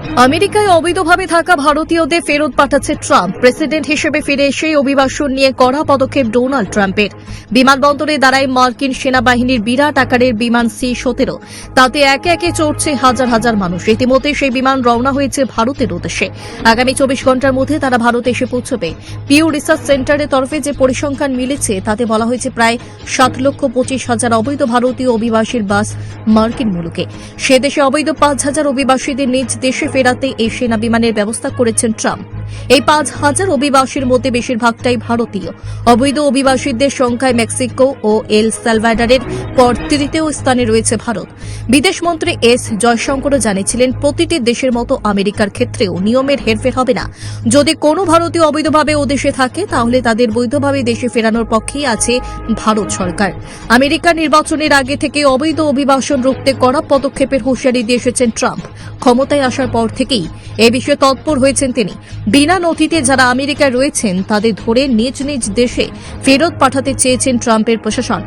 আমেরিকায় অবৈধভাবে থাকা ভারতীয়দের ফেরত পাঠাচ্ছে ট্রাম্প। প্রেসিডেন্ট হিসেবে ফিরে এসেই অভিবাসন নিয়ে কড়া পদক্ষেপ ডোনাল্ড ট্রাম্পের। বিমানবন্দরে দাঁড়ায় মার্কিন সেনাবাহিনীর বিরাট আকারের বিমান সি সতেরো। তাতে একে একে চড়ছে হাজার হাজার মানুষ। ইতিমধ্যে সেই বিমান রওনা হয়েছে ভারতের উদ্দেশ্যে। আগামী চব্বিশ ঘণ্টার মধ্যে তারা ভারতে এসে পৌঁছবে। পিউ রিসার্চ সেন্টারের তরফে যে পরিসংখ্যান মিলেছে, তাতে বলা হয়েছে প্রায় সাত লক্ষ পঁচিশ হাজার অবৈধ ভারতীয় অভিবাসীর বাস মার্কিন মুলুকে। সে দেশে অবৈধ পাঁচ হাজার অভিবাসীদের নিজ দেশে ফেরাতে এই সেনা বিমানের ব্যবস্থা করেছেন ট্রাম্প। এই পাঁচ হাজার অভিবাসীর মধ্যে বেশিরভাগটাই ভারতীয়। অবৈধ অভিবাসীদের সংখ্যায় মেক্সিকো ও এল সালভাডারের পর তৃতীয় স্থানে রয়েছে ভারত। বিদেশমন্ত্রী এস জয়শঙ্করও জানিয়েছিলেন, প্রতিটি দেশের মতো আমেরিকার ক্ষেত্রেও নিয়মের হেরফের হবে না। যদি কোনো ভারতীয় অবৈধভাবে ও দেশে থাকে, তাহলে তাদের বৈধভাবে দেশে ফেরানোর পক্ষেই আছে ভারত সরকার। আমেরিকা নির্বাচনের আগে থেকে অবৈধ অভিবাসন রুখতে কড়া পদক্ষেপের হুঁশিয়ারি দিয়ে এসেছেন ট্রাম্প। ক্ষমতায় আসার পর থেকেই এ বিষয়ে তৎপর হয়েছেন তিনি। বিনা নথিতে যারা আমেরিকায় রয়েছেন, তাদের ধরে নিজ নিজ দেশে ফেরত পাঠাতে চেয়েছেন ট্রাম্পের প্রশাসন।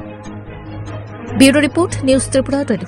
Bureau report, news Tripura twenty